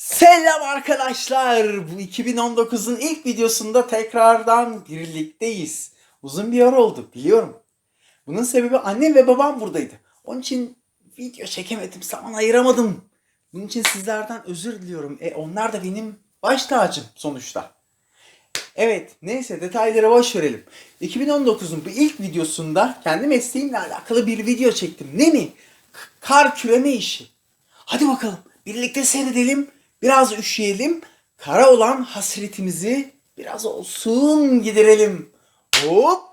Selam arkadaşlar. Bu 2019'un ilk videosunda tekrardan birlikteyiz. Uzun bir ara oldu biliyorum. Bunun sebebi annem ve babam buradaydı. Onun için video çekemedim, zaman ayıramadım. Bunun için sizlerden özür diliyorum. E onlar da benim baş tacım sonuçta. Evet, neyse detaylara boş verelim. 2019'un bu ilk videosunda kendi mesleğimle alakalı bir video çektim. Ne mi? Kar küreme işi. Hadi bakalım birlikte seyredelim, biraz üşüyelim, kara olan hasretimizi biraz olsun giderelim. Hop!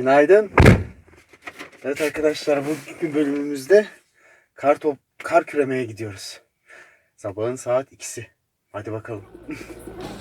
Günaydın. Evet arkadaşlar bugünkü bölümümüzde kar top kar küremeye gidiyoruz. Sabahın saat ikisi. Hadi bakalım.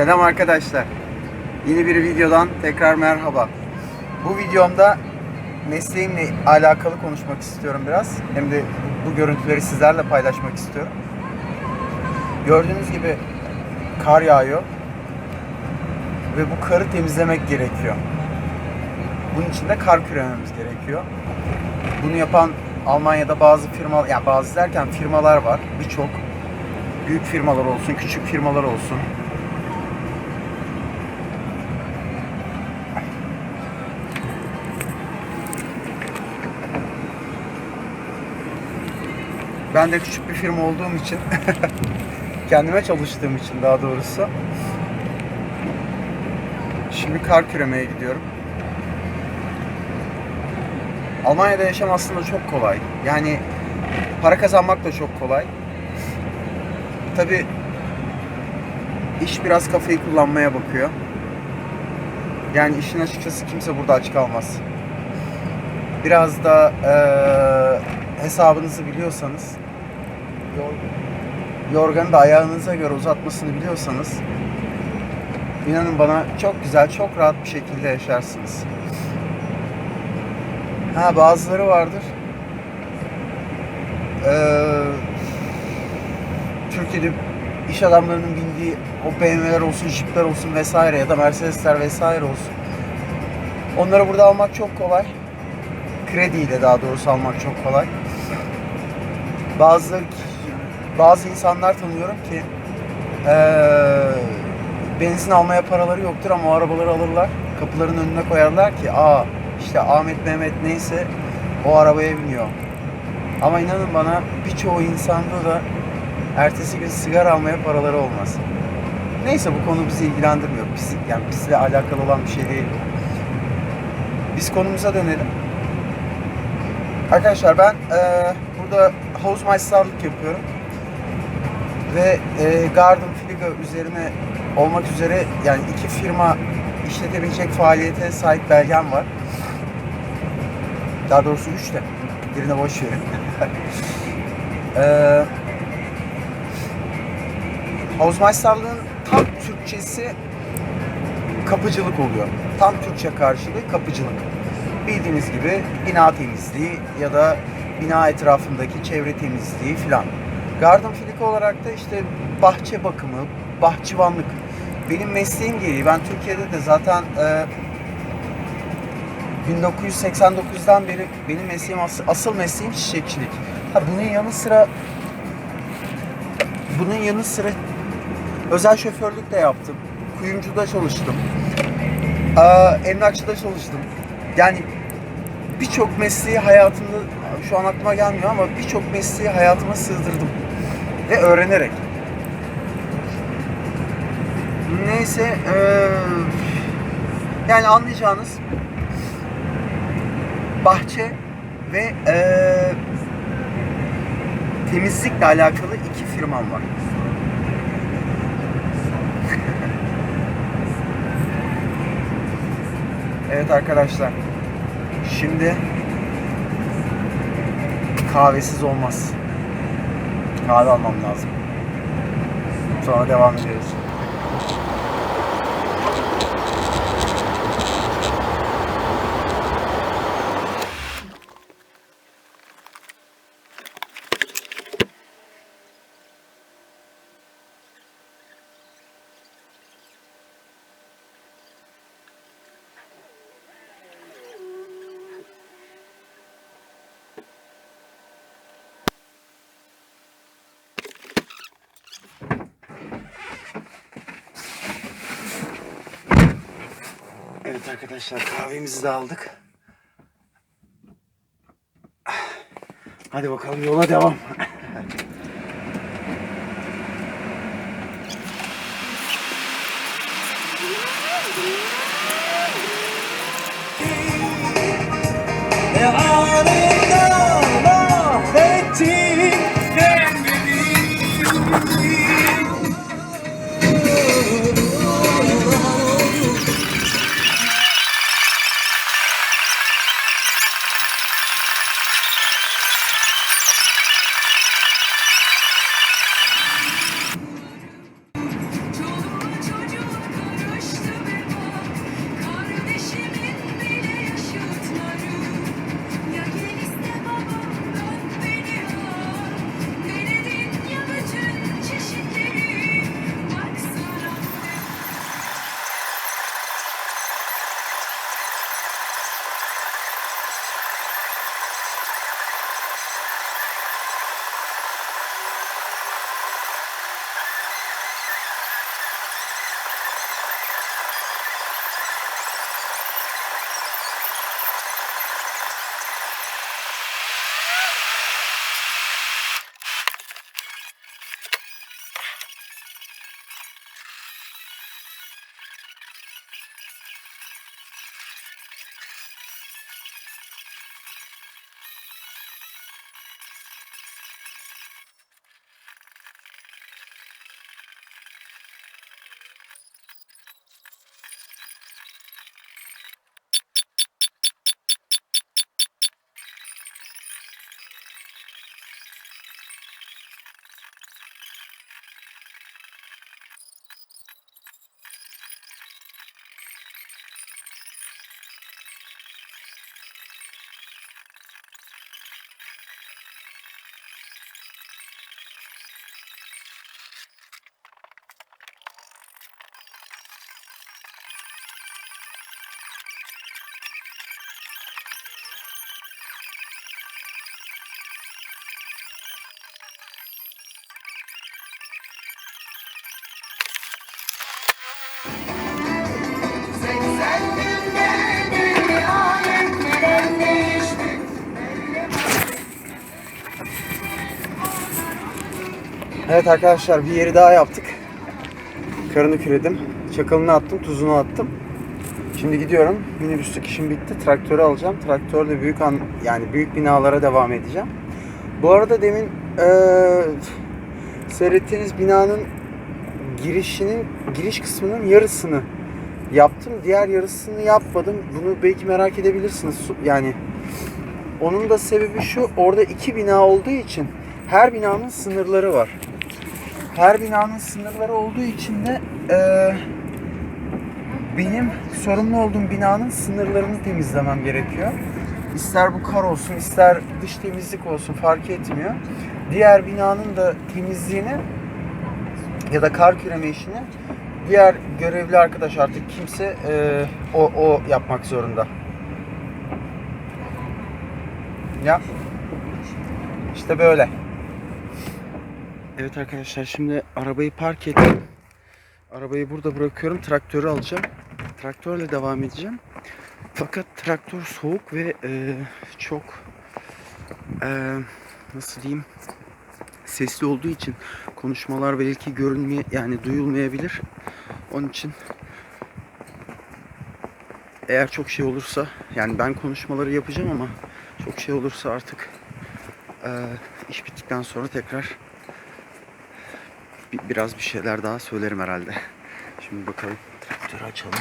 Selam arkadaşlar. Yeni bir videodan tekrar merhaba. Bu videomda mesleğimle alakalı konuşmak istiyorum biraz. Hem de bu görüntüleri sizlerle paylaşmak istiyorum. Gördüğünüz gibi kar yağıyor. Ve bu karı temizlemek gerekiyor. Bunun için de kar kürememiz gerekiyor. Bunu yapan Almanya'da bazı firma, yani bazı derken firmalar var. Birçok büyük firmalar olsun, küçük firmalar olsun. Ben de küçük bir firma olduğum için kendime çalıştığım için daha doğrusu şimdi kar küremeye gidiyorum. Almanya'da yaşam aslında çok kolay. Yani para kazanmak da çok kolay. Tabi iş biraz kafayı kullanmaya bakıyor. Yani işin açıkçası kimse burada aç kalmaz. Biraz da eee, hesabınızı biliyorsanız yor- yorganı da ayağınıza göre uzatmasını biliyorsanız inanın bana çok güzel, çok rahat bir şekilde yaşarsınız. Ha bazıları vardır. Ee, Türkiye'de iş adamlarının bindiği o BMW'ler olsun, Jeep'ler olsun vesaire ya da Mercedes'ler vesaire olsun. Onları burada almak çok kolay. Krediyle daha doğrusu almak çok kolay. Bazı bazı insanlar tanıyorum ki eee, benzin almaya paraları yoktur ama o arabaları alırlar. Kapıların önüne koyarlar ki aa işte Ahmet Mehmet neyse o arabaya biniyor. Ama inanın bana birçoğu insanda da ertesi gün sigara almaya paraları olmaz. Neyse bu konu bizi ilgilendirmiyor. Biz, yani bizle alakalı olan bir şey değil. Biz konumuza dönelim. Arkadaşlar ben eee, burada Hausmeisterlık yapıyorum. Ve eee Garden Fliga üzerine olmak üzere yani iki firma işletebilecek faaliyete sahip belgem var. Daha doğrusu üç de. Birine boş verin. eee Hausmeisterlığın tam Türkçesi kapıcılık oluyor. Tam Türkçe karşılığı kapıcılık. Bildiğiniz gibi bina temizliği ya da bina etrafındaki çevre temizliği filan. Garden Flick olarak da işte bahçe bakımı, bahçıvanlık. Benim mesleğim gereği ben Türkiye'de de zaten e, 1989'dan beri benim mesleğim asıl, asıl mesleğim çiçekçilik. Ha bunun yanı sıra bunun yanı sıra Özel şoförlük de yaptım. Kuyumcuda çalıştım. Aa, emlakçıda çalıştım. Yani birçok mesleği hayatımda şu an aklıma gelmiyor ama birçok mesleği hayatıma sığdırdım. Ve öğrenerek. Neyse eee, yani anlayacağınız bahçe ve eee, temizlikle alakalı iki firmam var. evet arkadaşlar. Şimdi kahvesiz olmaz. Kahve almam lazım. Sonra devam ederiz. Evet arkadaşlar kahvemizi de aldık. Hadi bakalım yola devam. Anında Evet arkadaşlar bir yeri daha yaptık. Karını küredim. Çakalını attım, tuzunu attım. Şimdi gidiyorum. Minibüstük işim bitti. Traktörü alacağım. Traktörle büyük an yani büyük binalara devam edeceğim. Bu arada demin eee seyrettiğiniz binanın girişinin giriş kısmının yarısını yaptım. Diğer yarısını yapmadım. Bunu belki merak edebilirsiniz. Yani onun da sebebi şu. Orada iki bina olduğu için her binanın sınırları var. Her binanın sınırları olduğu için de eee, benim sorumlu olduğum binanın sınırlarını temizlemem gerekiyor. İster bu kar olsun, ister dış temizlik olsun fark etmiyor. Diğer binanın da temizliğini ya da kar küreme işini diğer görevli arkadaş artık kimse eee, o, o yapmak zorunda. Ya işte böyle. Evet arkadaşlar şimdi arabayı park ettim. Arabayı burada bırakıyorum. Traktörü alacağım. Traktörle devam edeceğim. Fakat traktör soğuk ve e, çok e, nasıl diyeyim sesli olduğu için konuşmalar belki görünmeye yani duyulmayabilir. Onun için eğer çok şey olursa yani ben konuşmaları yapacağım ama çok şey olursa artık e, iş bittikten sonra tekrar bi- biraz bir şeyler daha söylerim herhalde. Şimdi bakalım traktörü açalım.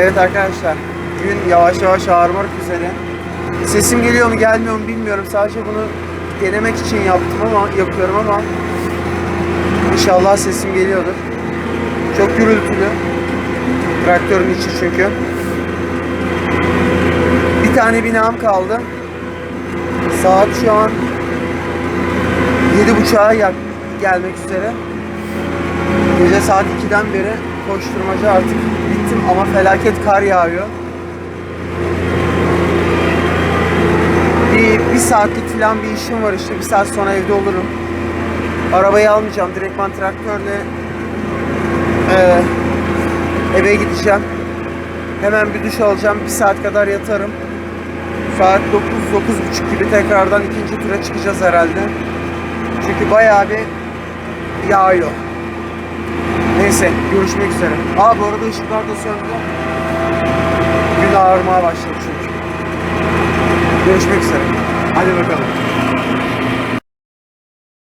Evet arkadaşlar, gün yavaş yavaş ağarmak üzere. Sesim geliyor mu gelmiyor mu bilmiyorum. Sadece bunu denemek için yaptım ama yapıyorum ama inşallah sesim geliyordur. Çok gürültülü. Traktörün içi çünkü. Bir tane binam kaldı. Saat şu an yedi buçuğa gel- gelmek üzere. Gece saat 2'den beri koşturmaca artık ama felaket kar yağıyor. Bir, bir saatlik falan bir işim var işte. Bir saat sonra evde olurum. Arabayı almayacağım. Direktman traktörle eee, eve gideceğim. Hemen bir duş alacağım. Bir saat kadar yatarım. Saat 9 9.30 gibi tekrardan ikinci tura çıkacağız herhalde. Çünkü bayağı bir yağıyor. Neyse görüşmek üzere. Aa bu arada ışıklar da söndü. Gün ağarmaya başladı çünkü. Görüşmek üzere. Hadi bakalım.